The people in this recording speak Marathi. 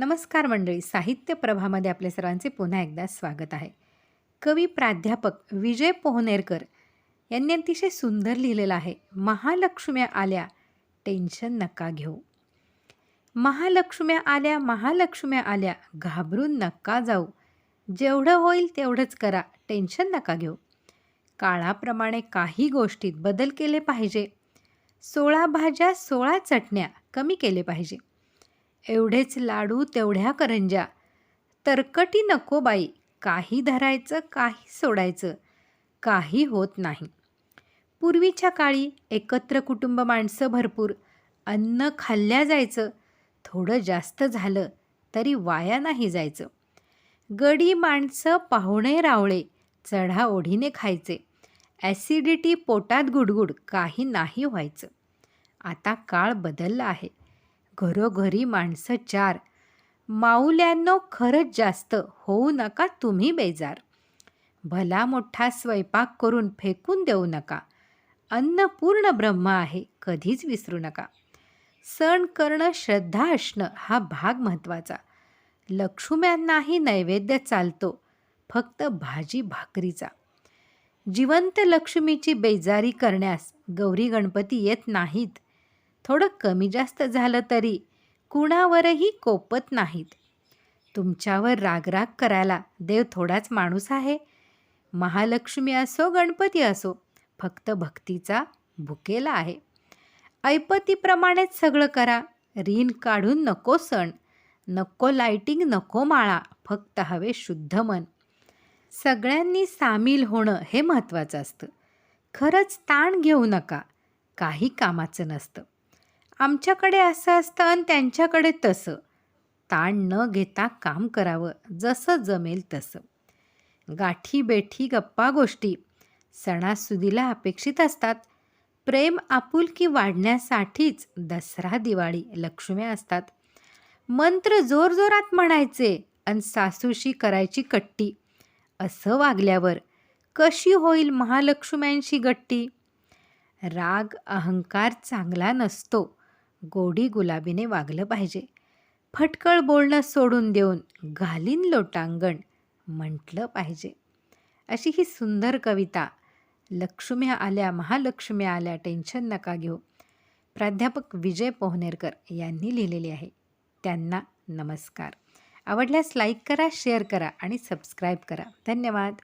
नमस्कार मंडळी साहित्य प्रभामध्ये आपल्या सर्वांचे पुन्हा एकदा स्वागत आहे. कवी प्राध्यापक विजय पोहनेरकर यांनी अतिशय सुंदर लिहिलेलं आहे महालक्ष्म्या आल्या टेन्शन नका घेऊ. महालक्ष्म्या आल्या महालक्ष्म्या आल्या घाबरून नका जाऊ. जेवढं होईल तेवढंच करा टेन्शन नका घेऊ. काळाप्रमाणे काही गोष्टीत बदल केले पाहिजे. सोळा भाज्या सोळा चटण्या कमी केले पाहिजे. एवढेच लाडू तेवढ्या करंज्या. तरकटी नको बाई काही धरायचं काही सोडायचं काही होत नाही. पूर्वीच्या काळी एकत्र कुटुंब माणसं भरपूर अन्न खाल्ल्या जायचं थोडं जास्त झालं तरी वाया नाही जायचं. गडी माणसं पाहुणे रावळे चढाओढीने खायचे. ॲसिडिटी पोटात गुडगुड काही नाही व्हायचं. आता काळ बदलला आहे. घरोघरी माणसं चार. माऊल्यांनो खरंच जास्त होऊ नका तुम्ही बेजार. भला मोठा स्वयंपाक करून फेकून देऊ नका. अन्न पूर्ण ब्रह्म आहे कधीच विसरू नका. सण करणं श्रद्धा असणं हा भाग महत्त्वाचा. लक्ष्म्यांनाही नैवेद्य चालतो फक्त भाजी भाकरीचा. जिवंत लक्ष्मीची बेजारी करण्यास गौरी गणपती येत नाहीत. थोडं कमी जास्त झालं तरी कुणावरही कोपत नाहीत. तुमच्यावर रागराग करायला देव थोडाच माणूस आहे. महालक्ष्मी असो गणपती असो फक्त भक्तीचा भुकेला आहे. ऐपतीप्रमाणेच सगळं करा. रीन काढून नको सण. नको लाइटिंग नको माळा. फक्त हवे शुद्ध मन. सगळ्यांनी सामील होणं हे महत्त्वाचं असतं. खरंच ताण घेऊ नका. काही कामाचं नसतं. आमच्याकडे असं असतं आणि त्यांच्याकडे तसं. ताण न घेता काम करावं जसं जमेल तसं. गाठी बेठी गप्पा गोष्टी सणासुदीला अपेक्षित असतात. प्रेम आपुलकी वाढण्यासाठीच दसरा दिवाळी लक्ष्म्या असतात. मंत्र जोरजोरात म्हणायचे आणि सासूशी करायची कट्टी. असं वागल्यावर कशी होईल महालक्ष्म्यांशी गट्टी? राग अहंकार चांगला नसतो. गोडी गुलाबीने वागलं पाहिजे. फटकळ बोलणं सोडून देऊन घालीन लोटांगण म्हटलं पाहिजे. अशी ही सुंदर कविता. लक्ष्म्या आल्या महालक्ष्म्या आल्या टेन्शन नका घेऊ. प्राध्यापक विजय पोहनेरकर यांनी लिहिलेली आहे. त्यांना नमस्कार. आवडल्यास लाईक करा शेअर करा आणि सबस्क्राईब करा. धन्यवाद.